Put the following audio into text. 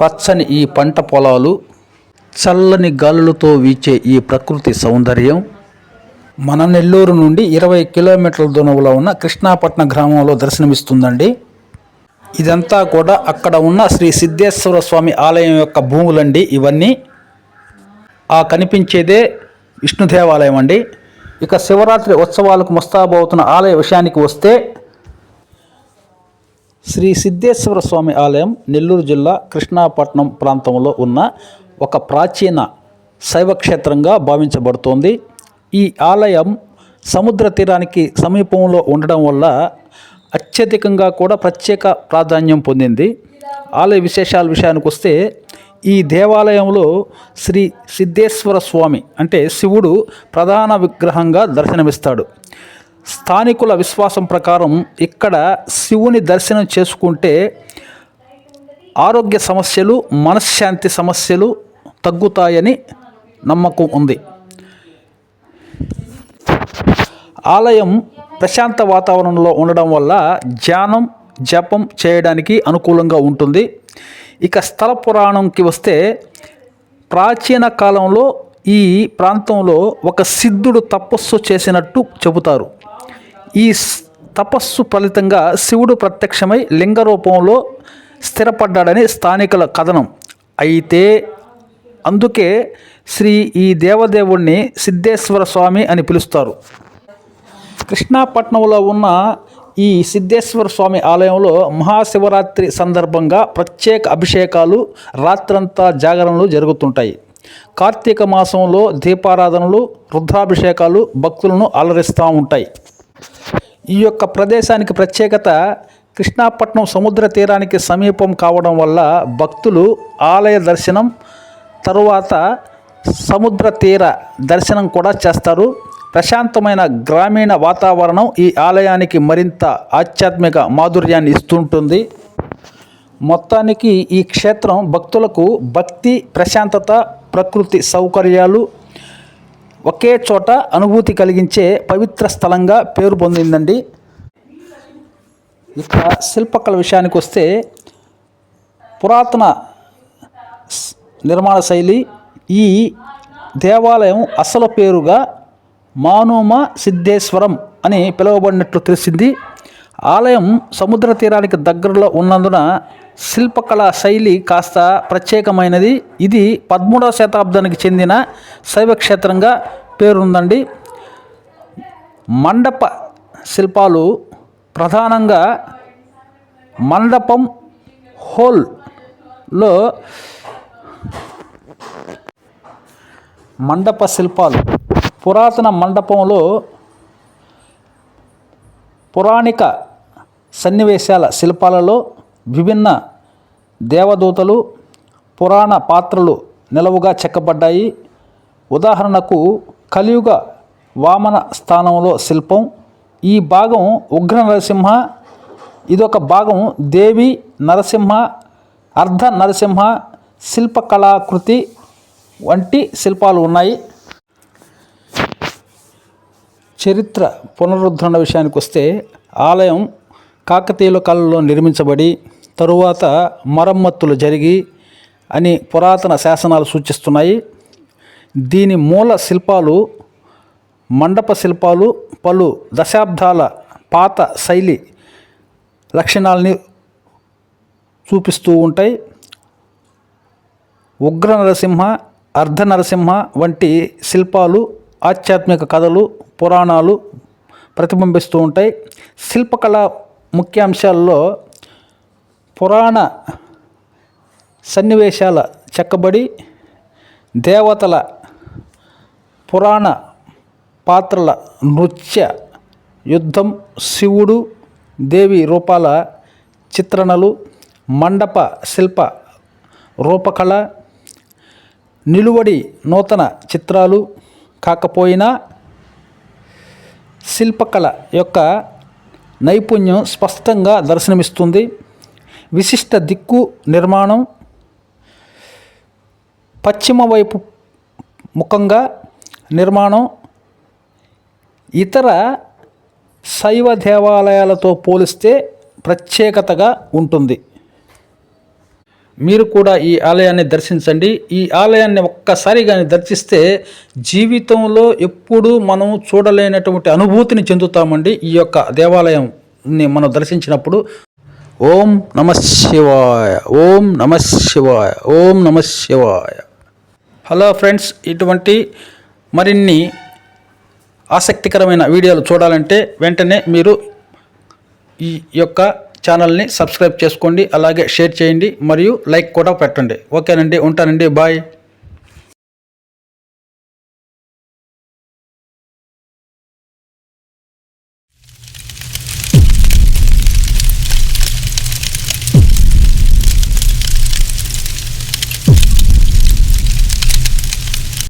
పచ్చని ఈ పంట పొలాలు చల్లని గాలులతో వీచే ఈ ప్రకృతి సౌందర్యం. మన నెల్లూరు నుండి ఇరవై కిలోమీటర్ల దూరంలో ఉన్న కృష్ణాపట్నం గ్రామంలో దర్శనమిస్తుందండి. ఇదంతా కూడా అక్కడ ఉన్న శ్రీ సిద్ధేశ్వర స్వామి ఆలయం యొక్క భూములండి ఇవన్నీ. ఆ కనిపించేదే విష్ణు దేవాలయం అండి. ఇక శివరాత్రి ఉత్సవాలకు ముస్తాబవుతున్న ఆలయ విషయానికి వస్తే శ్రీ సిద్ధేశ్వర స్వామి ఆలయం నెల్లూరు జిల్లా కృష్ణాపట్నం ప్రాంతంలో ఉన్న ఒక ప్రాచీన శైవ క్షేత్రంగా భావించబడుతోంది. ఈ ఆలయం సముద్ర తీరానికి సమీపంలో ఉండడం వల్ల అత్యధికంగా కూడా ప్రత్యేక ప్రాధాన్యం పొందింది. ఆలయ విశేషాల విషయానికి వస్తే ఈ దేవాలయంలో శ్రీ సిద్ధేశ్వర స్వామి అంటే శివుడు ప్రధాన విగ్రహంగా దర్శనమిస్తాడు. స్థానికుల విశ్వాసం ప్రకారం ఇక్కడ శివుని దర్శనం చేసుకుంటే ఆరోగ్య సమస్యలు మనశ్శాంతి సమస్యలు తగ్గుతాయని నమ్మకం ఉంది. ఆలయం ప్రశాంత వాతావరణంలో ఉండడం వల్ల ధ్యానం జపం చేయడానికి అనుకూలంగా ఉంటుంది. ఇక స్థల పురాణంకి వస్తే ప్రాచీన కాలంలో ఈ ప్రాంతంలో ఒక సిద్ధుడు తపస్సు చేసినట్టు చెబుతారు. ఈ స్- తపస్సు ఫలితంగా శివుడు ప్రత్యక్షమై లింగ రూపంలో స్థిరపడ్డాడని స్థానికుల కథనం. అయితే అందుకే శ్రీ ఈ దేవదేవుణ్ణి సిద్ధేశ్వర స్వామి అని పిలుస్తారు. కృష్ణాపట్నంలో ఉన్న ఈ సిద్ధేశ్వర స్వామి ఆలయంలో మహాశివరాత్రి సందర్భంగా ప్రత్యేక అభిషేకాలు రాత్రంతా జాగరణలు జరుగుతుంటాయి. కార్తీక మాసంలో దీపారాధనలు రుద్రాభిషేకాలు భక్తులను అలరిస్తూ ఉంటాయి. ఈ యొక్క ప్రదేశానికి ప్రత్యేకత కృష్ణాపట్నం సముద్ర తీరానికి సమీపం కావడం వల్ల భక్తులు ఆలయ దర్శనం తరువాత సముద్ర తీర దర్శనం కూడా చేస్తారు. ప్రశాంతమైన గ్రామీణ వాతావరణం ఈ ఆలయానికి మరింత ఆధ్యాత్మిక మాధుర్యాన్ని ఇస్తుంటుంది. మొత్తానికి ఈ క్షేత్రం భక్తులకు భక్తి ప్రశాంతత ప్రకృతి సౌకర్యాలు ఒకే చోట అనుభూతి కలిగించే పవిత్ర స్థలంగా పేరు పొందిందండి. ఇక్కడ శిల్పకళ విషయానికి వస్తే పురాతన నిర్మాణ శైలి ఈ దేవాలయం అసలు పేరుగా మానోమ సిద్ధేశ్వరం అని పిలువబడినట్లు తెలిసింది. ఆలయం సముద్ర తీరానికి దగ్గరలో ఉన్నందున శిల్పకళా శైలి కాస్త ప్రత్యేకమైనది. ఇది పదమూడవ శతాబ్దానికి చెందిన శైవక్షేత్రంగా పేరుందండి. మండప శిల్పాలు ప్రధానంగా మండపం హోల్లో మండప శిల్పాలు. పురాతన మండపంలో పురాణిక సన్నివేశాల శిల్పాలలో విభిన్న దేవదూతలు పురాణ పాత్రలు నిలవుగా చెక్కబడ్డాయి. ఉదాహరణకు కలియుగ వామన స్థానంలో శిల్పం. ఈ భాగం ఉగ్ర నరసింహ ఇదొక భాగం దేవి నరసింహ అర్ధ నరసింహ శిల్పకళాకృతి వంటి శిల్పాలు ఉన్నాయి. చరిత్ర పునరుద్ధరణ విషయానికి వస్తే ఆలయం కాకతీయుల కాలంలో నిర్మించబడి తరువాత మరమ్మతులు జరిగి అని పురాతన శాసనాలు సూచిస్తున్నాయి. దీని మూల శిల్పాలు మండప శిల్పాలు పలు దశాబ్దాల పాత శైలి లక్షణాలని చూపిస్తూ ఉంటాయి. ఉగ్ర నరసింహ అర్ధ నరసింహ వంటి శిల్పాలు ఆధ్యాత్మిక కథలు పురాణాలు ప్రతిబింబిస్తూ ఉంటాయి. శిల్పకళ ముఖ్యాంశాల్లో పురాణ సన్నివేశాల చెక్కబడి దేవతల పురాణ పాత్రల నృత్య యుద్ధం శివుడు దేవి రూపాల చిత్రణలు మండప శిల్ప రూపకళ నిలువడి నూతన చిత్రాలు కాకపోయినా శిల్పకళ యొక్క నైపుణ్యం స్పష్టంగా దర్శనమిస్తుంది. విశిష్ట దిక్కు నిర్మాణం పశ్చిమ వైపు ముఖంగా నిర్మాణం ఇతర శైవ దేవాలయాలతో పోలిస్తే ప్రత్యేకతగా ఉంటుంది. మీరు కూడా ఈ ఆలయాన్ని దర్శించండి. ఈ ఆలయాన్ని ఒక్కసారి కానీ దర్శిస్తే జీవితంలో ఎప్పుడూ మనం చూడలేనటువంటి అనుభూతిని చెందుతామండి. ఈ యొక్క దేవాలయంని మనం దర్శించినప్పుడు ఓం నమ శివాయ ఓం నమ శివాయ ఓం నమ శివాయ. హలో ఫ్రెండ్స్ ఇటువంటి మరిన్ని ఆసక్తికరమైన వీడియోలు చూడాలంటే వెంటనే మీరు ఈ యొక్క ఛానల్ని సబ్స్క్రైబ్ చేసుకోండి అలాగే షేర్ చేయండి మరియు లైక్ కూడా పెట్టండి. ఓకేనండి ఉంటానండి బాయ్.